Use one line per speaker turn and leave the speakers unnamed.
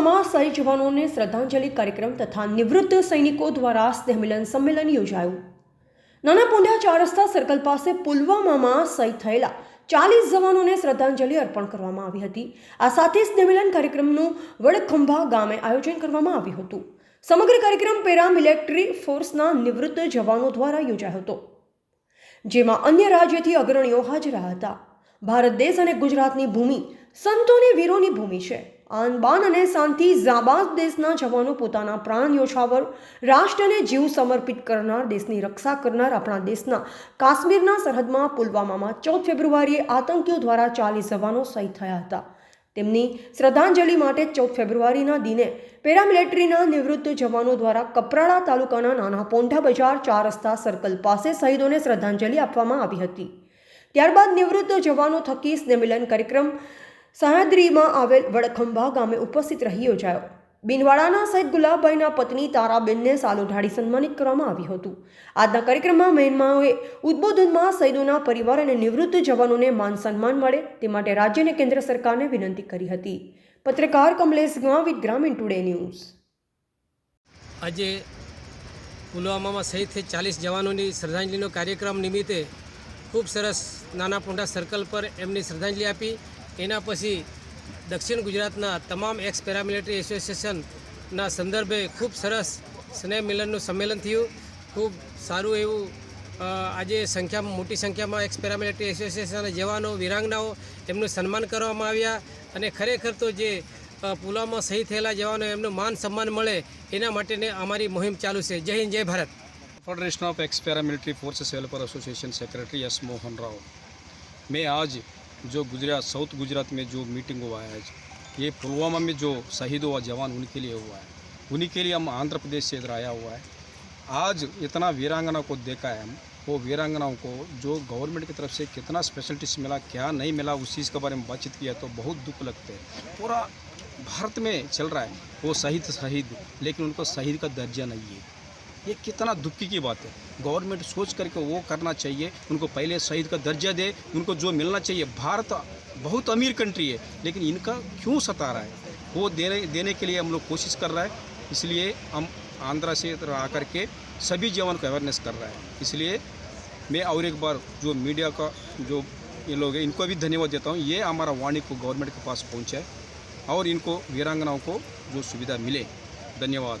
શહીદ જવાનોને શ્રદ્ધાંજલિ કાર્યક્રમ તથા નિવૃત્ત સૈનિકો દ્વારા સ્નેહમિલન સંમેલન યોજાયું. નાના પોંઢા ચાર રસ્તા સર્કલ પાસે પુલવામામાં શહીદ થયેલા ચાલીસ જવાનોને શ્રદ્ધાંજલિ અર્પણ કરવામાં આવી હતી. આ સાથે સ્નેહમિલન કાર્યક્રમનું વડખંભા ગામે આયોજન કરવામાં આવ્યું હતું. સમગ્ર કાર્યક્રમ પેરામિલિટરી ફોર્સના નિવૃત્ત જવાનો દ્વારા યોજાયો હતો. જેમાં અન્ય રાજ્યથી અગ્રણીઓ હાજર હતા. ભારત દેશ અને ગુજરાતની ભૂમિ સંતોની વીરોની ભૂમિ છે. આન બાન અને શાંતિ જાબાદ દેશના જવાનો પોતાના પ્રાણ યોછાવર, રાષ્ટ્રને જીવ સમર્પિત કરનાર દેશની રક્ષા કરનાર આપણા દેશના કાશ્મીરના સરહદમાં પુલવામામાં ચૌદ ફેબ્રુઆરીએ આતંકીઓ દ્વારા ચાલીસ જવાનો શહીદ થયા હતા. તેમની શ્રદ્ધાંજલિ માટે ચૌદ ફેબ્રુઆરીના દિને પેરામિલિટરીના નિવૃત્ત જવાનો દ્વારા કપરાડા તાલુકાના નાના પોંઢા બજાર ચાર રસ્તા સર્કલ પાસે શહીદોને શ્રદ્ધાંજલિ આપવામાં આવી હતી. ત્યારબાદ નિવૃત્ત જવાનો થકી સ્નેહમિલન કાર્યક્રમ સહ્યાદ્રીમાં આવેલ વડખંભા ગામે ઉપસ્થિત રહી યોજાયો. બિનવાડાના સહિત ગુલાબભાઈના પત્ની તારાબેનને સાલો ઢાળી સન્માનિત કરવામાં આવ્યું હતું. આજના કાર્યક્રમમાં મહેમાનોએ ઉદ્બોધનમાં શહીદોના પરિવાર અને નિવૃત્ત જવાનોને માન સન્માન મળે તે માટે રાજ્ય અને કેન્દ્ર સરકારને વિનંતી કરી હતી. પત્રકાર કમલેશ ગાંવિત ગ્રામીણ ટુડે ન્યૂઝ.
આજે પુલવામામાં શહીદ થઈ ચાલીસ જવાનોની શ્રદ્ધાંજલિનો કાર્યક્રમ નિમિત્તે ખૂબ સરસ નાના પોંઢા સર્કલ પર એમની શ્રદ્ધાંજલિ આપી એના પછી દક્ષિણ ગુજરાતના તમામ એક્સ પેરામિલિટરી એસોસિએશનના સંદર્ભે ખૂબ સરસ સ્નેહ મિલનનું સંમેલન થયું. ખૂબ સારું એવું આજે સંખ્યામાં મોટી સંખ્યામાં એક્સ પેરામિલિટરી એસોસિએશનના જવાનો, વિરાંગનાઓ એમનું સન્માન કરવામાં આવ્યા અને ખરેખર તો જે પુલાવમાં શહીદ થયેલા જવાનો એમનું માન સન્માન મળે એના માટેને અમારી મુહિમ ચાલુ છે. Jai Hind, Jai Bharat.
Federation of Ex Paramilitary Forces Welfare Association secretary S Mohan Rao મેં આજ जो गुजरात साउथ गुजरात में जो मीटिंग हुआ है आज, ये पुलवामा में जो शहीद हुआ जवान, उनके लिए हुआ है। उन्हीं के लिए हम आंध्र प्रदेश से इधर आया हुआ है। आज इतना वीरांगना को देखा है हम, वो वीरांगनाओं को, जो गवर्नमेंट की तरफ़ से कितना स्पेशलिटीज मिला, क्या नहीं मिला, उस चीज़ के बारे में बातचीत किया तो बहुत दुख लगते हैं। पूरा भारत में चल रहा है, वो शहीद शहीद, लेकिन उनको शहीद का दर्जा नहीं है। ये कितना दुखी की बात है। गवर्नमेंट सोच करके वो करना चाहिए, उनको पहले शहीद का दर्जा दे, उनको जो मिलना चाहिए। भारत बहुत अमीर कंट्री है, लेकिन इनका क्यों सता रहा है? वो देने देने के लिए हम लोग कोशिश कर रहा है। इसलिए हम आंध्रा से आकर के सभी जवान को अवेयरनेस कर रहा है। इसलिए मैं और एक बार जो मीडिया का, जो ये लोग हैं, इनको भी धन्यवाद देता हूँ। ये हमारा वाणी को गवर्नमेंट के पास पहुँचाए और इनको वीरांगनाओं को जो सुविधा मिले। धन्यवाद।